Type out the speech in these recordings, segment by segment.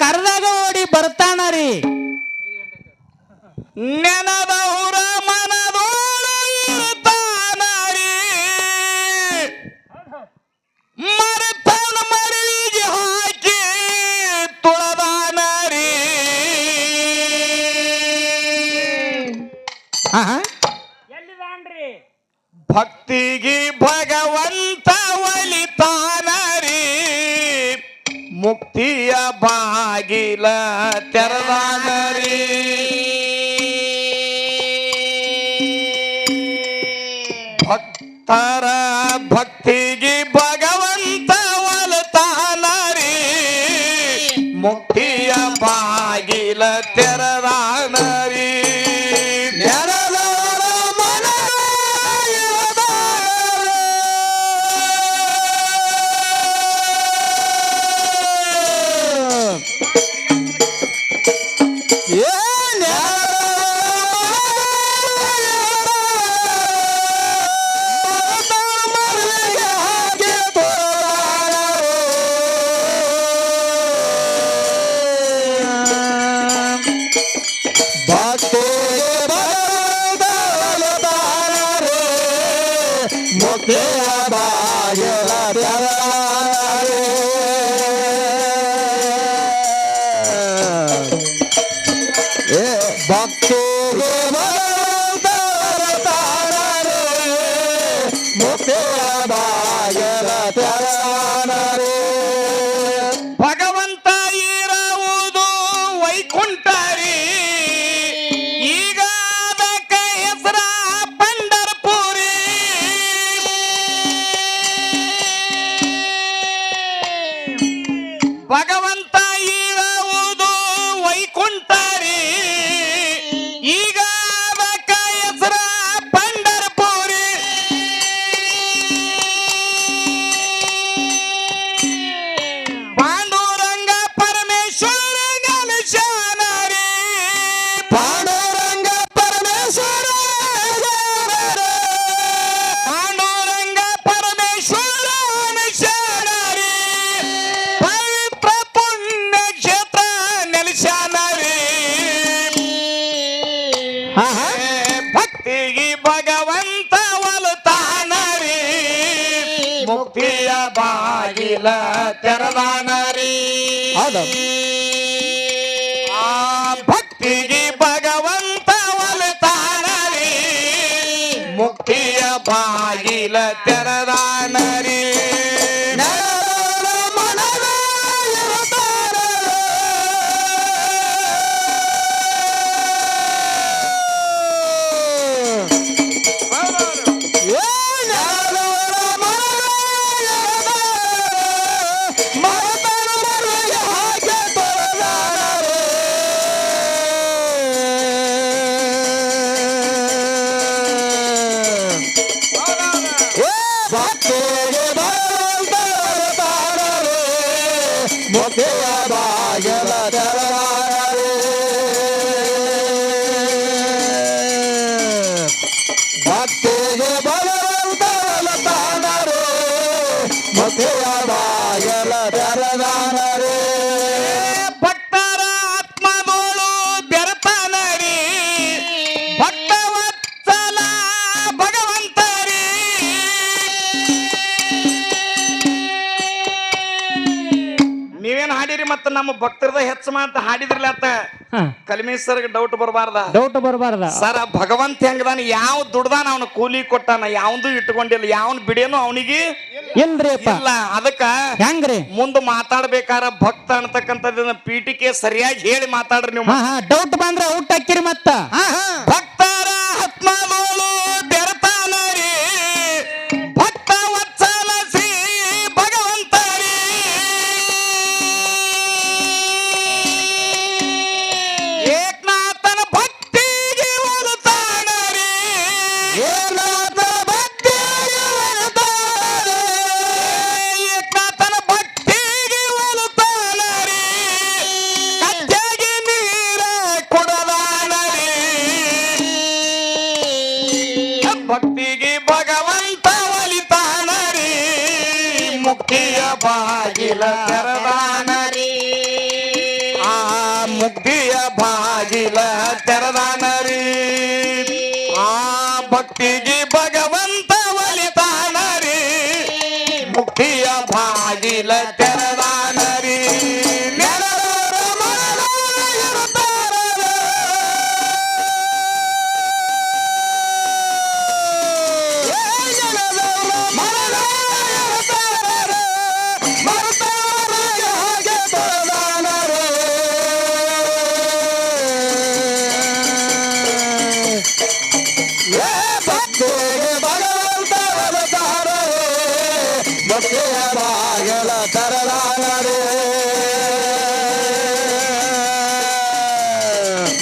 ಕರ್ದಾಗ ಓಡಿ ಬರ್ತಾನ ರೀ. ನೆನದೌರ ಮನದೋಳು ಇರ್ತಾನ ರೀ. ಮರೆತನ ಹಾಕಿ ತುಳದಾನ ರೀ. ಭಕ್ತಿಗೆ ಭಗವಂತ ಒಲಿತಾನ ರೀ. ಮುಕ್ತಿಯ ಬಾಗಿಲ ತೆರದಾನ ರೀ ಭಕ್ತರ ಭಕ್ತಿಗೆ ಭಕ್ತಿಗೆ ಬಾಗಿಲ ತೆರದಾನರಿ ಭಕ್ತಿಗೆ ನಮ್ಮ ಭಕ್ತರದ ಹೆಚ್ಚು ಮಾತ ಹಾಡಿದ್ರಲ್ಲ ಅತ್ತ? ಕಲ್ಮಿ ಸರ್ಗೆ ಡೌಟ್ ಬರಬಾರ್ದ? ಡೌಟ್ ಬರಬಾರ್ದ. ಸರ ಭಗವಂತ ಹೆಂಗದಾನ? ಯಾವ ದುಡ್ದಾನ ಅವನ ಕೂಲಿ ಕೊಟ್ಟಾನ? ಯಾವ್ದು ಇಟ್ಕೊಂಡಿಲ್ಲ? ಯಾವನ್ ಬಿಡೇನು ಅವನಿಗೆ ಇಲ್ರಿ ಇಲ್ಲ. ಅದಕ್ಕ ಹೆಂಗ್ರಿ? ಮುಂದ ಮಾತಾಡ್ಬೇಕಾರ ಭಕ್ತ ಅನ್ತಕ್ಕಂಥದ್ದನ್ನ ಪೀಠಿಕೆ ಸರಿಯಾಗಿ ಹೇಳಿ ಮಾತಾಡ್ರಿ ನೀವು. ಡೌಟ್ ಬಂದ್ರೆ ಔಟ್ ಹಾಕಿರಿ ಮತ್ತ. ಭಕ್ತರ ಮುಕ್ತಿಯ ಬಾಗಿಲ ತೆರದಾನರಿ. ಆ ಮುಕ್ತಿಯ ಬಾಗಿಲ ತೆರದಾನರಿ. ಆ ಭಕ್ತಿಗೆ ಭಗವಂತ ಒಲಿತಾನರಿ. ಮುಕ್ತಿಯ ಬಾಗಿಲ ಮುಕ್ತಿಯ ಬಾಗಿಲ ತೆರದಾನರೆ.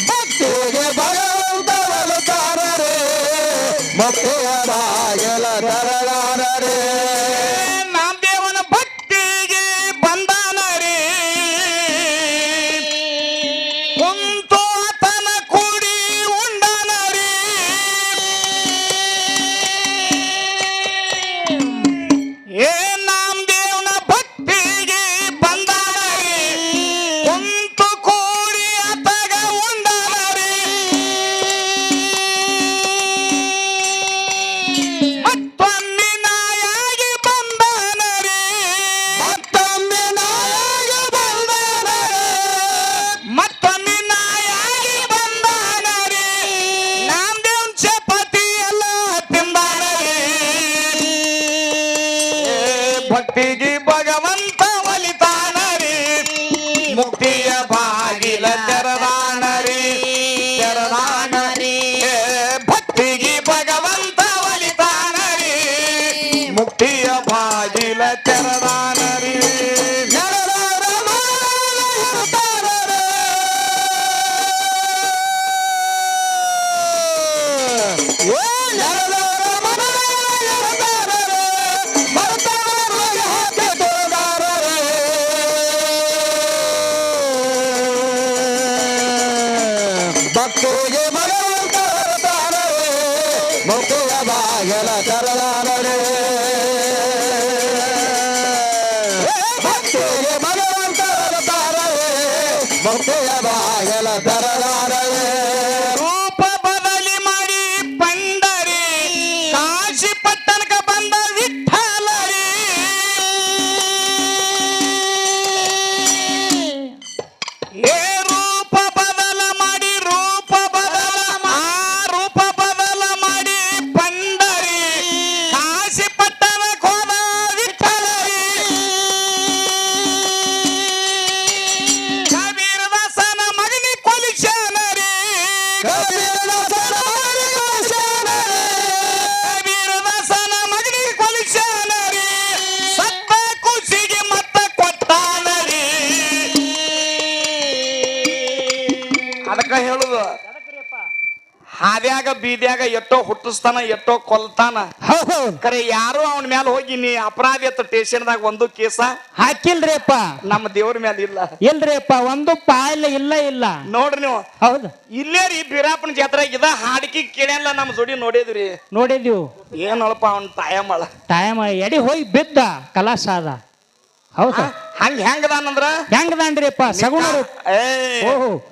ಭಕ್ತಿಗೆ ಭಗವಂತ ಒಲಿತಾನರೆ. ಮುಕ್ತಿಯ ಬಾಗಲ ತೆರದಾನರೆ. ಏ ಎಷ್ಟೋ ಎಟ್ಟೋ ಕೊಲ್ತಾನ. ಹೌದು. ಕರೆ ಯಾರು ಅವನ ಮ್ಯಾಲ ಹೋಗಿ ನೀ ಅಪರಾಧಿ ಅಂತ ಸ್ಟೇಷನ್ದಾಗ ಒಂದು ಕೇಸ? ಹಾಕಿಲ್ರಿಪ್ಪ. ನಮ್ಮ ದೇವ್ರ ಮ್ಯಾಲ ಇಲ್ಲ. ಇಲ್ರಿಪ್ಪ ಒಂದು ಪಾಯಿಲ್ಲ ಇಲ್ಲ ಇಲ್ಲ. ನೋಡ್ರಿ ನೀವು. ಹೌದು. ಇಲ್ಲೇ ರೀ ಬೀರಾಪನ ಜಾತ್ರೆ ಇದ ಹಾಡಿಕೆ ಕೇಳಲ್ಲ ನಮ್ಮ ಜೋಡಿ ನೋಡಿದ್ರಿ. ನೋಡಿದ್ವಿ. ಏನಪ್ಪ ಅವನ್ ತಾಯಮ್ಮಳ. ಟೈಮ್ ಎಡಿ ಹೋಗಿ ಬಿದ್ದ ಕಲಾಸ ಅದ ಹೌದು? ಹಂಗ ಹೆಂಗದಾನಂದ್ರ ಹೆಂಗದಾನ್ರಿಪ್ಪ ಸಗುಣರು. ಏ.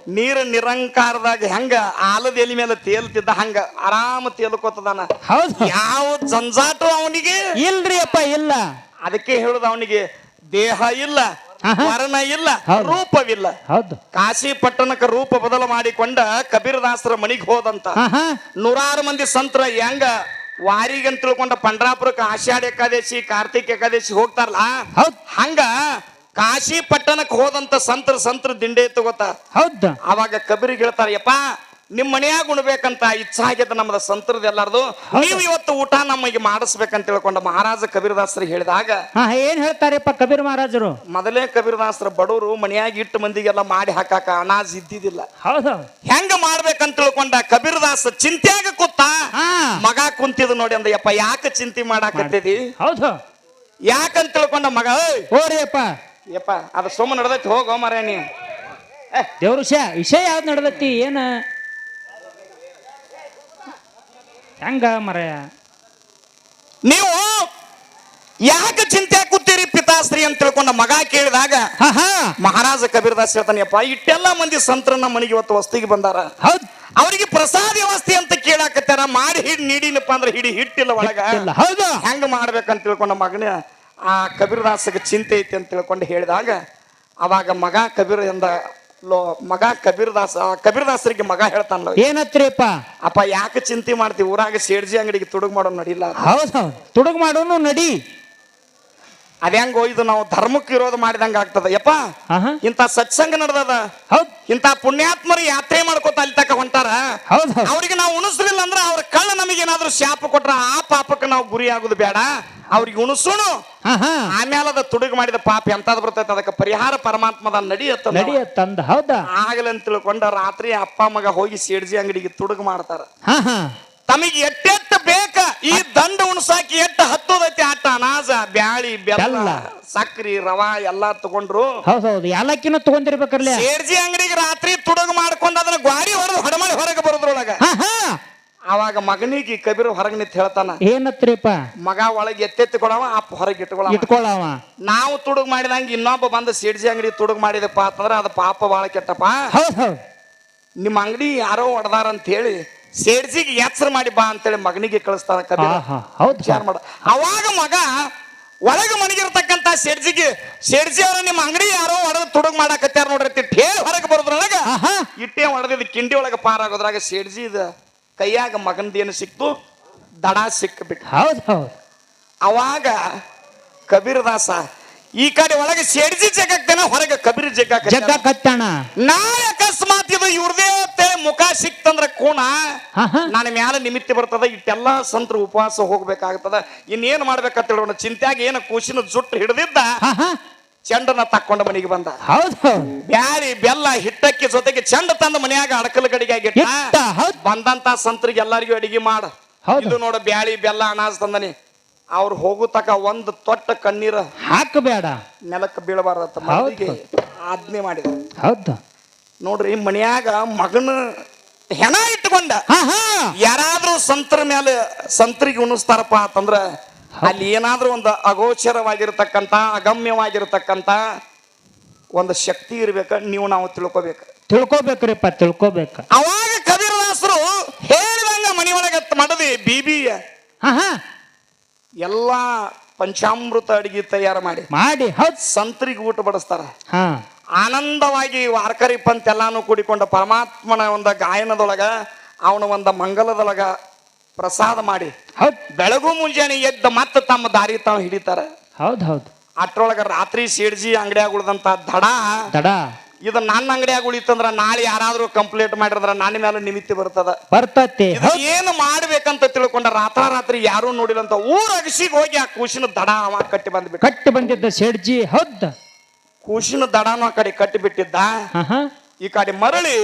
ನೀರ್ ನಿರಂಕಾರದಾಗ ಹೆಂಗ ಆಲದ ಎಲಿ ಮೇಲೆ ತೇಲ್ತಿದ್ದ ಹಂಗ ಆರಾಮ ತೇಲ್ಕೋತದಾನ ಹೌದು. ಯಾವ ಜಂಜಾಟ ಅವನಿಗೆ? ಇಲ್ರಿ ಅಪ್ಪ ಇಲ್ಲ. ಅದಕ್ಕೆ ಹೇಳುದ ಅವನಿಗೆ ದೇಹ ಇಲ್ಲ ಮರಣ ವರ್ಣ ಇಲ್ಲ ರೂಪವಿಲ್ಲ. ಹೌದು. ಕಾಶಿ ಪಟ್ಟಣಕ್ಕೆ ರೂಪ ಬದಲು ಮಾಡಿಕೊಂಡ ಕಬೀರದಾಸರ ಮನಿಗೆ ಹೋದಂತ. ನೂರಾರು ಮಂದಿ ಸಂತರ ಹೆಂಗ ವಾರಿಗಂತ ತಿಳ್ಕೊಂಡ ಪಂಡ್ರಾಪುರಕ್ಕೆ ಆಷಾಢ ಏಕಾದಶಿ ಕಾರ್ತಿಕ್ ಏಕಾದಶಿ ಹೋಗ್ತಾರಲ್ಲ? ಹೌದ್. ಹಂಗ ಕಾಶಿ ಪಟ್ಟಣಕ್ಕೆ ಹೋದಂತ ಸಂತ್ರ ಸಂತ್ರ ದಿಂಡೆ ತಗೋತಾರ ಹೌದು. ಅವಾಗ ಕಬೀರಿಗೆ ಹೇಳ್ತಾರ ಯಪ್ಪ ನಿಮ್ ಮನೆಯಾಗ ಉಣ್ಬೇಕಂತ ಇಚ್ಛಾ ಆಗಿದ್ದ ನಮ್ಮದ ಸಂತರದ ಎಲ್ಲಾರ್ದು. ನೀವು ಇವತ್ತು ಊಟ ನಮಗೆ ಮಾಡಿಸ್ಬೇಕಂತ ತಿಳ್ಕೊಂಡ ಮಹಾರಾಜ ಕಬೀರದಾಸರು ಹೇಳಿದಾಗ ಹಾ ಏನ್ ಹೇಳ್ತಾರಪ್ಪ ಕಬೀರ್ ಮಹಾರಾಜರು? ಮೊದಲೇ ಕಬೀರದಾಸರ ಬಡವರು ಮನೆಯಾಗ ಇಟ್ಟು ಮಂದಿಗೆಲ್ಲ ಮಾಡಿ ಹಾಕಾಕ ಅನಾಜ್ ಇದ್ದಿದ್ದಿಲ್ಲ. ಹೌದು. ಹೆಂಗ ಮಾಡ್ಬೇಕಂತ ತಿಳ್ಕೊಂಡ ಕಬೀರದಾಸ ಚಿಂತ್ಯಾಗ ಕೂತ ಹಾ. ಮಗ ಕುಂತಿದ್ ನೋಡಿ ಅಂದ ಯಪ್ಪ ಯಾಕೆ ಚಿಂತೆ ಮಾಡಾಕತ್ತಿದಿ? ಹೌದು. ಯಾಕಂತ ತಿಳ್ಕೊಂಡ ಮಗ ಏಯ್ ಓರಿ ಅಪ್ಪ. ಯಪ್ಪ ಅದು ಸುಮ್ಮ ನಡೆದೈತಿ ಹೋಗೋ ಮರ ನೀ. ದೇವ್ರ ವಿಷಯ ವಿಷಯ ಯಾವ್ದು ನಡೆದತ್ತಿ ಏನ? ಹೆಂಗ ಮರ ನೀವು ಯಾಕೆ ಚಿಂತೆ ಕೂತೀರಿ ಪಿತಾಶ್ರೀ ಅಂತ ತಿಳ್ಕೊಂಡ ಮಗ ಕೇಳಿದಾಗ ಮಹಾರಾಜ ಕಬೀರ್ದಾಸ್ ಹೇಳ್ತಾನೆಯಪ್ಪ ಇಟ್ಟೆಲ್ಲ ಮಂದಿ ಸಂತ್ರನ್ನ ಮನೆಗೆ ಇವತ್ತು ವಸ್ತಿಗೆ ಬಂದಾರ. ಹೌದ್. ಅವರಿಗೆ ಪ್ರಸಾದ ವ್ಯವಸ್ಥೆ ಅಂತ ಕೇಳಾಕತ್ತಾರ ಮಾಡಿ ಹಿಡ್ ನೀಡಿನಪ್ಪ ಅಂದ್ರೆ ಹಿಡಿ ಹಿಟ್ಟಿಲ್ಲ ಒಳಗ. ಹೌದು. ಹೆಂಗ ಮಾಡ್ಬೇಕಂತ ತಿಳ್ಕೊಂಡ ಮಗನ ಆ ಕಬೀರ್ದಾಸಗೆ ಚಿಂತೆ ಐತಿ ಅಂತ ತಿಳ್ಕೊಂಡು ಹೇಳಿದಾಗ ಅವಾಗ ಮಗ ಕಬೀರ್ ಎಂದ ಲೋ ಮಗ ಕಬೀರ್ದಾಸ ಆ ಕಬೀರ್ದಾಸರಿಗೆ ಮಗ ಹೇಳ್ತಾನಲ್ಲ ಏನತ್ರಿಪ್ಪ? ಅಪ್ಪ ಯಾಕೆ ಚಿಂತೆ ಮಾಡ್ತಿ? ಊರಾಗ ಸೇಡ್ಜಿ ಅಂಗಡಿಗೆ ತುಡುಗ್ ಮಾಡೋ ನಡಿಲ್ಲ ಹೌದು ಹೌದ್. ತುಡುಗ್ ಮಾಡೋನು ನಡಿ. ಅದ್ಯಾಂಗೋ ಇದು ನಾವು ಧರ್ಮಕ್ಕೆ ಇರೋದು ಮಾಡಿದಂಗ ಆಗ್ತದ. ಯಪ್ಪ ಇಂತ ಸತ್ಸಂಗ ನಡೆದದ? ಹೌದ್. ಇಂತ ಪುಣ್ಯಾತ್ಮರು ಯಾತ್ರೆ ಮಾಡ್ಕೋತ ಅಲ್ಲಿ ತಕ ಹೊಂಟಾರ? ಹೌದ್ ಹೌದ್. ಅವ್ರಿಗೆ ನಾವು ಉಣಿಸ್ಲಿಲ್ಲ ಅಂದ್ರೆ ಅವ್ರ ಕಳ್ಳ ನಮಗೇನಾದ್ರೂ ಶಾಪ ಕೊಟ್ರ ಆ ಪಾಪಕ್ಕೆ ನಾವು ಗುರಿ ಆಗುದು ಬೇಡ. ಅವ್ರಿಗೆ ಉಣಿಸೋಣ. ಹಾ ಹಾ ಆಮೇಲೆ ಅದ ತುಡುಗ ಮಾಡಿದ ಪಾಪ ಎಂತಾದ್ ಬರ್ತೈತೆ ಅದಕ್ಕೆ ಪರಿಹಾರ ಪರಮಾತ್ಮದ ನಡಿಯತ್ತ ನಡಿಯ ತಂದ ಹೌದಾ? ಆಗಲಂತ ತಿಳ್ಕೊಂಡ ರಾತ್ರಿ ಅಪ್ಪ ಮಗ ಹೋಗಿ ಸೇಡ್ಜಿ ಅಂಗಡಿಗೆ ತುಡುಗ ಮಾಡ್ತಾರ. ಹಾ ಹಾ ತಮಗೆ ಎಟ್ಟೆಟ್ಟ ಬೇಕ? ಈ ದಂಡ ಉಣಸಾಕಿ ಎಟ್ಟ ಹತ್ತೋದೈತಿ ಆಟ? ಅನಾಜ ಬ್ಯಾಳಿ ಬೆಲ್ಲ. ಸಕ್ರಿ ರವಾ ಎಲ್ಲಾ ತಗೊಂಡ್ರು. ಹೌದೌದು. ಹೌದು ತಗೊಂಡಿರ್ಬೇಕಲ್ಲ ಸೇರ್ಜಿ ಅಂಗಡಿಗೆ ರಾತ್ರಿ ತುಡುಗ್ ಮಾಡ್ಕೊಂಡು ಅದನ್ನ ಗ್ವಾರಿ ಹೊಡೆದು ಹೊಡಮಳಿ ಹೊರಗೆ ಬರೋದ್ರೊಳಗ ಅವಾಗ ಮಗನಿಗೆ ಕಬೀರ್ ಹೊರಗೆ ನಿಂತ ಹೇಳ್ತಾನ ಏನತ್ರಿಪ್ಪ? ಮಗ ಒಳಗೆ ಎತ್ತೆತ್ತಿ ಕೊಡವ ಅಪ್ಪ ಹೊರಗೆ ಇಟ್ಕೊಳವ. ಇಟ್ಕೊಳ್ಳವ ನಾವು ತುಡುಗ್ ಮಾಡಿದಂಗೆ ಇನ್ನೊಬ್ಬ ಬಂದ ಸೇಡ್ಜಿ ಅಂಗಡಿ ತುಡುಗ್ ಮಾಡಿದಪ್ಪ ಅಂತಂದ್ರೆ ಅದು ಪಾಪ ಬಾಳ ಕೆಟ್ಟಪ್ಪ. ನಿಮ್ಮ ಅಂಗಡಿ ಯಾರೋ ಹೊಡೆದಾರ ಅಂತ ಹೇಳಿ ಸೇಡ್ಜಿಗೆ ಎಚ್ಚರ ಮಾಡಿ ಬಾ ಅಂತೇಳಿ ಮಗನಿಗೆ ಕಳಿಸ್ತಾನ ಕಬೀರ. ಹೌದು. ವಿಚಾರ ಮಾಡ. ಅವಾಗ ಮಗ ಒಳಗೆ ಮನಗಿರ್ತಕ್ಕಂತ ಸೇಡ್ಜಿಗೆ ಸೇಡ್ಜಿ ಅವ್ರ ನಿಮ್ಮ ಅಂಗಡಿ ಯಾರೋ ಹೊಡೆದು ತುಡುಗ್ ಮಾಡಾಕತ್ಯಾರ ನೋಡ್ರಿ ಅಂತ ಹೇಳಿ ಹೊರಗೆ ಬರೋದ್ರೊಳಗ ಇಟ್ಟೆ ಹೊಡೆದಿದ್ದು ಕಿಂಡಿ ಒಳಗೆ ಪಾರಾಗೋದ್ರಾಗ ಸೇಡ್ಜಿ ಇದ ಕೈಯಾಗ ಮಗಂದೇನು ಸಿಕ್ತು? ದಡ ಸಿಕ್ಬಿಟ್ಟು. ಹೌದು ಹೌದು. ಅವಾಗ ಕಬೀರದಾಸ ಈ ಕಡೆ ಒಳಗೆ ಸೇಡ್ಜಿ ಜಗ್ಗಾಕ್ತಾನ ಹೊರಗೆ ಕಬೀರ್ ಜಗ್ಗಾಕ ಜಗ್ಗ ಕತ್ತಣ ನಾಳೆ ಅಕಸ್ಮಾತ್ ಇದು ಇವ್ರದೇ ಮುಖ ಸಿಕ್ತಂದ್ರ ಕೋಣ ನಾನು ಮ್ಯಾಲ ನಿಮಿತ್ತ ಬರ್ತದ ಇಟ್ಟೆಲ್ಲ ಸಂತರ ಉಪವಾಸ ಹೋಗ್ಬೇಕಾಗ್ತದ. ಇನ್ನೇನ್ ಮಾಡ್ಬೇಕಂತ ಹೇಳೋಣ ಚಿಂತ್ಯಾಗ ಏನ ಕೂಸಿನ ಜುಟ್ಟು ಹಿಡಿದಿದ್ದ ಚಂಡನ ತಕ್ಕೊಂಡ ಮನೆಗೆ ಬಂದ. ಹೌದು ಬ್ಯಾರಿ ಬ್ಯಾಳಿ ಬೆಲ್ಲ ಹಿಟ್ಟಕ್ಕಿ ಜೊತೆಗೆ ಚಂಡ ತಂದ ಮನೆಯಾಗ ಅಡಕಲ ಗಡಿಗೆ ಬಂದಂತ ಸಂತರಿಗೆ ಎಲ್ಲರಿಗೂ ಅಡಿಗೆ ಮಾಡ. ಇದು ನೋಡ ಬ್ಯಾಳಿ ಬೆಲ್ಲ ಅನಾಜ್ ತಂದನಿ. ಅವ್ರು ಹೋಗೋ ತಕ ಒಂದು ತೊಟ್ಟ ಕಣ್ಣೀರ ಹಾಕಬೇಡ. ನೆಲಕ್ಕೆ ಬೀಳಬಾರ್ದ ಮಗನಿಗೆ ಆಜ್ಞೆ ಮಾಡಿದ ಹೌದು. ನೋಡ್ರಿ ಮನ್ಯಾಗ ಮಗನ ಹೆಣ ಇಟ್ಕೊಂಡ. ಯಾರಾದ್ರೂ ಸಂತರ ಮೇಲೆ ಸಂತರಿಗೆ ಉಣಿಸ್ತಾರಪ್ಪ ಅಂತಂದ್ರ ಅಲ್ಲಿ ಏನಾದ್ರೂ ಒಂದು ಅಗೋಚರವಾಗಿರ್ತಕ್ಕಂತ ಅಗಮ್ಯವಾಗಿರ್ತಕ್ಕಂತ ಒಂದು ಶಕ್ತಿ ಇರ್ಬೇಕ ನೀವು ನಾವು ತಿಳ್ಕೊಬೇಕು. ತಿಳ್ಕೊಬೇಕ್ರಿಪ್ಪ ತಿಳ್ಕೊಬೇಕು. ಅವಾಗ ಕಬೀರದಾಸರು ಹೇಳಿದಂಗ ಮನೆಯೊಳಗೆ ಮಾಡದಿ ಬಿಬಿ ಹಾ ಹಾ. ಎಲ್ಲಾ ಪಂಚಾಮೃತ ಅಡಿಗೆ ತಯಾರು ಮಾಡಿ. ಮಾಡಿ ಹೌದ್. ಸಂತರಿಗೆ ಊಟ ಬಡಿಸ್ತಾರ. ಹಾ. ಆನಂದವಾಗಿ ವಾರ್ಕರಿ ಪಂತ್ ಎಲ್ಲಾನು ಕೂಡಿಕೊಂಡ ಪರಮಾತ್ಮನ ಒಂದು ಗಾಯನದೊಳಗ ಅವನ ಒಂದು ಮಂಗಲದೊಳಗ ಪ್ರಸಾದ ಮಾಡಿ. ಹೌದ್. ಬೆಳಗು ಮುಂಜಾನೆ ಎದ್ದ ಮತ್ತೆ ತಮ್ಮ ದಾರಿ ತಾವು ಹಿಡಿತಾರ. ಹೌದ್ ಹೌದ್. ಅಟ್ರೊಳಗ ರಾತ್ರಿ ಸೇಡ್ಜಿ ಅಂಗಡಿಯಾಗ ಉಳಿದಂತ ದಡ. ದಡ. ಇದು ನನ್ನ ಅಂಗಡಿಯಾಗ ಉಳಿತಂದ್ರ ನಾಳೆ ಯಾರಾದ್ರೂ ಕಂಪ್ಲೇಂಟ್ ಮಾಡಿದ್ರ ನನ್ನ ಮೇಲೆ ನಿಮಿತ್ತಿ ಬರ್ತದ. ಬರ್ತತಿ. ಇದು ಏನು ಮಾಡ್ಬೇಕಂತ ತಿಳ್ಕೊಂಡ ರಾತ್ರ ರಾತ್ರಿ ಯಾರು ಅಂತ ಊರ ಅಗಸಿಗೆ ಹೋಗಿ ಆ ಕೂಸಿನ ದಡ ಅವ ಕಟ್ಟಿ ಬಂದ್ಬಿಟ್ಟ. ಕಟ್ಟಿ ಬಂದಿದ್ದ ಶೆಡ್ಜಿ ಹೌದ್? ಕೂಸಿನ ದಡಾನು ಆ ಕಡೆ ಕಟ್ಟಿ ಬಿಟ್ಟಿದ್ದ. ಹಾ ಹಾ ಈ ಕಡೆ ಮರಳಿ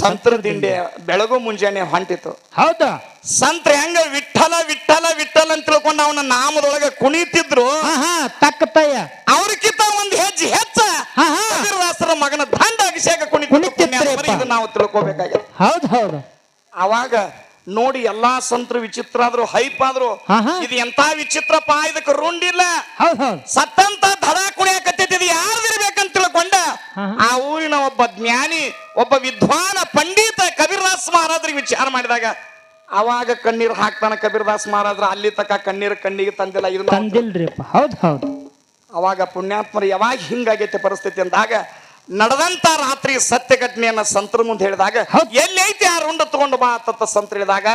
ಸಂತರ ದಿಂಡೆ ಬೆಳಗು ಮುಂಜಾನೆ ಹೊಂಟಿತ್ತು ಹೌದಾ? ಸಂತ್ರ ಹೆಂಗ ವಿಠಲ ವಿಠಲ ವಿಠಲ ಅಂತ ತಿಳ್ಕೊಂಡು ಅವನ ನಾಮದೊಳಗೆ ಕುಣಿತಿದ್ರು. ಹಾ ಹಾ ತಕ್ಕತಯ್ಯ ಅವ್ರಕ್ಕಿಂತ ಒಂದ್ ಹೆಜ್ಜೆ ಹೆಚ್ಚ. ಕಬೀರದಾಸರ ಮಗನ ದಂಡ ಅಭಿಷೇಕ. ಕುಣಿತಿದ್ರು ನಾವು ತಿಳ್ಕೋಬೇಕಾಗಿದೆ. ಹೌದ್ ಹೌದು. ಅವಾಗ ನೋಡಿ ಎಲ್ಲಾ ಸಂತರು ವಿಚಿತ್ರ ಆದ್ರು ಹೈಪ್ ಆದ್ರು. ಇದು ಎಂತ ವಿಚಿತ್ರಪ್ಪ ಇದಕ್ಕೆ ರುಂಡಿಲ್ಲ. ಹೌದ್ ಹೌದ್. ಸತ್ತಂತ ದಡ ಕುಣಿಯಕತ್ತೈತಿ ಇದು ಯಾರ್ದಿರ್ಬೇಕಂತ ತಿಳ್ಕೊಂಡ. ಆ ಊರಿನ ಒಬ್ಬ ಜ್ಞಾನಿ ಒಬ್ಬ ವಿದ್ವಾನ ಪಂಡಿತ ಕಬೀರ್ದಾಸ್ ಮಹಾರಾಜರಿಗೆ ವಿಚಾರ ಮಾಡಿದಾಗ ಅವಾಗ ಕಣ್ಣೀರು ಹಾಕ್ತಾನ ಕಬೀರ್ದಾಸ್ ಮಹಾರಾಜ್ರ ಅಲ್ಲಿ ತಕ ಕಣ್ಣೀರು ಕಣ್ಣಿಗೆ ತಂದಿಲ್ಲ ಇದು ನಾವು ತಂದಿಲ್ರಿಪ್ಪ. ಹೌದ್ ಹೌದ್. ಅವಾಗ ಪುಣ್ಯಾತ್ಮರು ಯಾವಾಗ ಹಿಂಗಾಗೈತೆ ಪರಿಸ್ಥಿತಿ ಅಂದಾಗ ನಡೆದಂತ ರಾತ್ರಿ ಸತ್ಯ ಘಟನೆಯನ್ನ ಸಂತರ ಮುಂದೆ ಹೇಳಿದಾಗ. ಎಲ್ಲೈತಿ ಆ ರುಂಡ ತಗೊಂಡು ಬಾ ಅಂತ ಸಂತ ಹೇಳಿದಾಗ.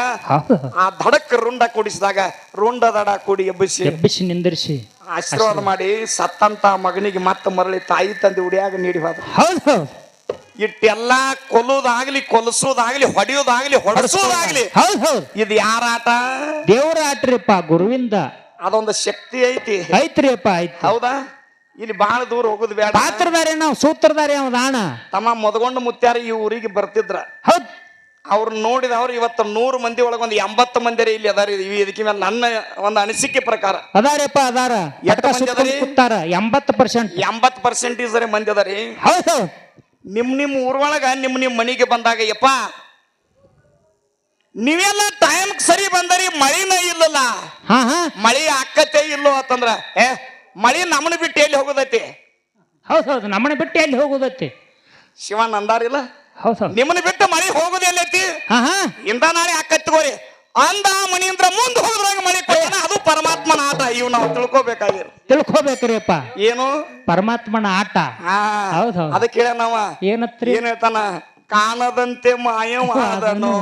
ಆ ದಡಕ್ಕೆ ರುಂಡ ಕೂಡಿಸಿದಾಗ ರುಂಡ ದಡ ಕೂಡಿ ಎಬ್ಬಿಸಿ ಎಬ್ಬಿಸಿ ನಿಂದಿರಿಸಿ. ಆಶೀರ್ವಾದ ಮಾಡಿ ಸತ್ತಂತ ಮಗನಿಗೆ ಮತ್ತೆ ಮರಳಿ ತಾಯಿ ತಂದೆ ಉಡಿಯಾಗ ನೀಡಿ ಹೋದ. ಇಟ್ಟೆಲ್ಲ ಕೊಲ್ಲೋದಾಗ್ಲಿ ಕೊಲಸೋದಾಗ್ಲಿ ಹೊಡೆಯೋದಾಗ್ಲಿ ಹೊಡೆಸೋದಾಗ್ಲಿ ಇದು ಯಾರ ಆಟ ದೇವರ ಆಟ್ರಿಪ್ಪ ಗುರುವಿಂದ. ಅದೊಂದು ಶಕ್ತಿ ಐತಿ. ಐತ್ರಿಯಪ್ಪ ಐತಿ ಹೌದಾ? ಇಲ್ಲಿ ಬಹಳ ದೂರ ಹೋಗುದು ಬೇಡ. ಪಾತ್ರಧಾರಿ ನಾವು ಸೂತ್ರಧಾರಿ ಅವ ದಾಣ. ತಮ್ಮ ಮೊದಗೊಂಡು ಮುತ್ಯಾರ ಈ ಊರಿಗೆ ಬರ್ತಿದ್ರ. ಹೌದ್. ಅವ್ರು ನೋಡಿದವ್ರು ಇವತ್ತು ನೂರು ಮಂದಿ ಒಳಗೆ ಒಂದು ಎಂಬತ್ತು ಮಂದಿ ಇಲ್ಲಿ ಅದಾರ. ಇದಕ್ಕೆ ಮೇಲೆ ನನ್ನ ಒಂದು ಅನಿಸಿಕೆ ಪ್ರಕಾರ. ಅದಾರಪ್ಪ ಅದಾರ? ಕೂತಾರ. ಎಂಬತ್ತು ಪರ್ಸೆಂಟ್ ಎಂಬತ್ತು ಪರ್ಸೆಂಟೇಜ್ ಮಂದಿ ಅದಾರಿ. ಹೌದ್ ನಿಮ್ ನಿಮ್ ಊರೊಳಗ ನಿಮ್ ನಿಮ್ ಮನೆಗೆ ಬಂದಾಗ ಯಪ್ಪ ನೀವೆಲ್ಲ ಟೈಮ್ ಸರಿ ಬಂದರಿ ಮಳಿನ ಇಲ್ಲಲ್ಲ. ಹಾ ಹಾ. ಮಳಿ ಆಕತೆ ಇಲ್ಲೋ ಅಂತಂದ್ರ ಏ ಮಳಿ ನಮ್ಮನ್ನ ಬಿಟ್ಟು ಎಲ್ಲಿ ಹೋಗೋದೈತಿ? ಹೌದು ಹೌದು ನಮ್ಮನ್ನ ಬಿಟ್ಟು ಎಲ್ಲಿ ಹೋಗೋದತ್ತೆ ಶಿವನ್ ಅಂದಾರಿಲ್ಲ ಹೌದು ಹೌದು. ನಿಮ್ಮನ್ನ ಬಿಟ್ಟು ಮಳಿ ಹೋಗೋದು ಎಲ್ಲೈತಿ ಹಾ ಹಾ. ಇಂದ ನಾಳೆ ಹಾಕತ್ಕೋರಿ ಅಂದ ಮನಿಯಿಂದ ಮುಂದೆ ಹೋದ್ರಾಗ ಮಳಿ ಕೊಡ್ತಾನ ಅದು ಪರಮಾತ್ಮನ ಆಟ. ಇವ್ ನಾವು ತಿಳ್ಕೊಬೇಕಾಗಿರು ತಿಳ್ಕೊಬೇಕ್ರಿಪ್ಪ ಏನು? ಪರಮಾತ್ಮನ ಆಟ. ಹಾ. ಹೌದ್ ಹೌದ್. ಅದಕ್ಕೆ ಹೇಳ ನಾವ ಏನತ್ರಿ? ಏನ್ ಹೇಳ್ತಾನ? ಕಾಣದಂತೆ ಮಾಯವಾದನು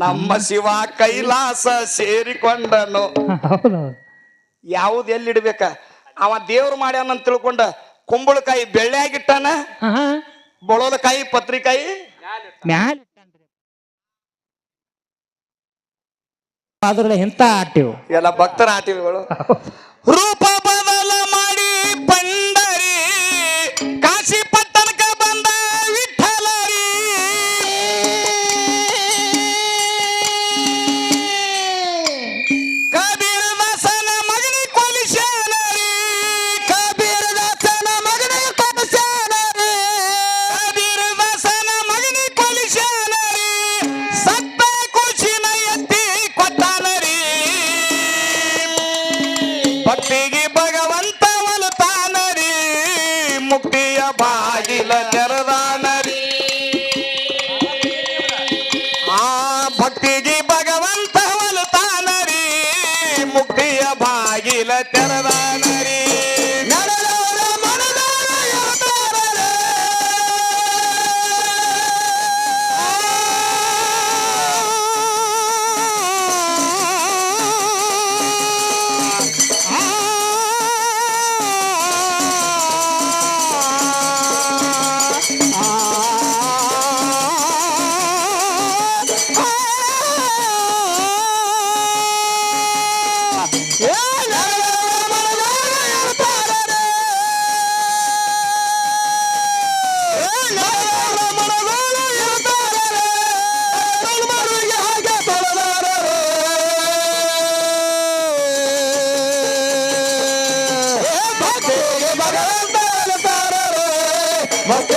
ನಮ್ಮ ಶಿವ ಕೈಲಾಸ ಸೇರಿಕೊಂಡನು. ಹೌದು ಹೌದು. ಯಾವ್ದು ಎಲ್ಲಿಡ್ಬೇಕ ಅವ ದೇವ್ರು ಮಾಡ್ಯಾನ ಅಂತ ತಿಳ್ಕೊಂಡ ಕುಂಬಳಕಾಯಿ ಬೆಳ್ಳಿಯಾಗಿಟ್ಟಾನ ಬೊಳೋದಕಾಯಿ ಪತ್ರಿಕಾಯಿ? ಮ್ಯಾಲ. ಅದ್ರಲ್ಲಿ ಎಂತ ಆಟಿವು. ಎಲ್ಲ ಭಕ್ತರ ಆಟಿವಿಗಳು. ರೂಪ ಬಾಗಿಲ ತೆರದಾನರಿ ಬಾಯಿ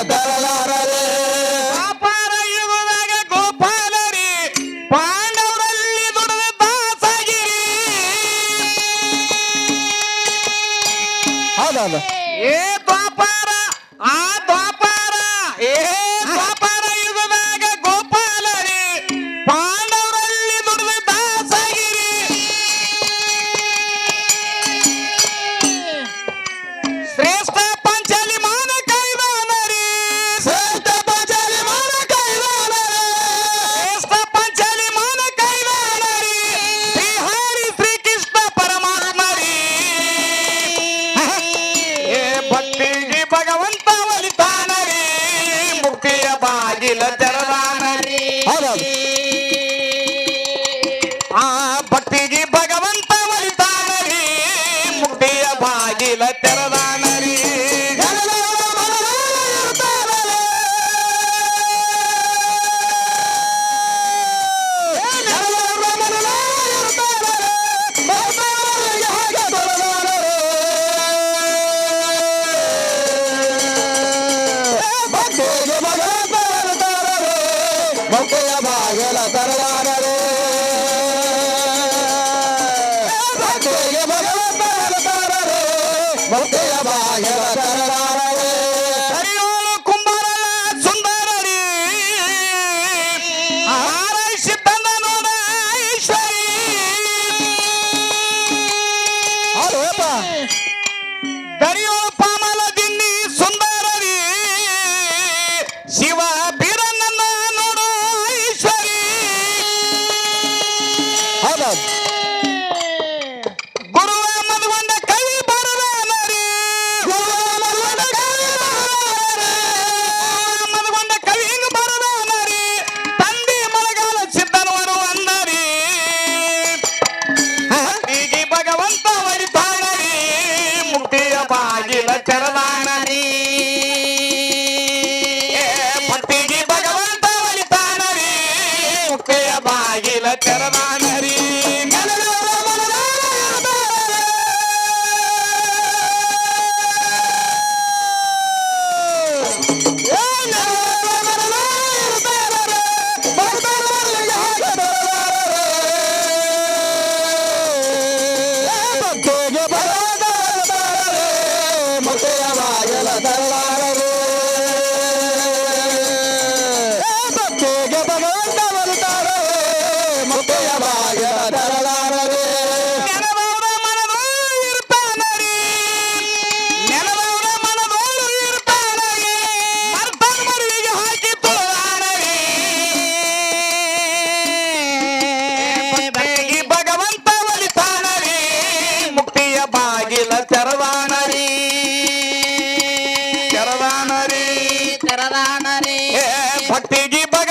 ವ್ಯಾಪಾರ ಹೌದೌದು ಏ ಭಕ್ತಿಗೆ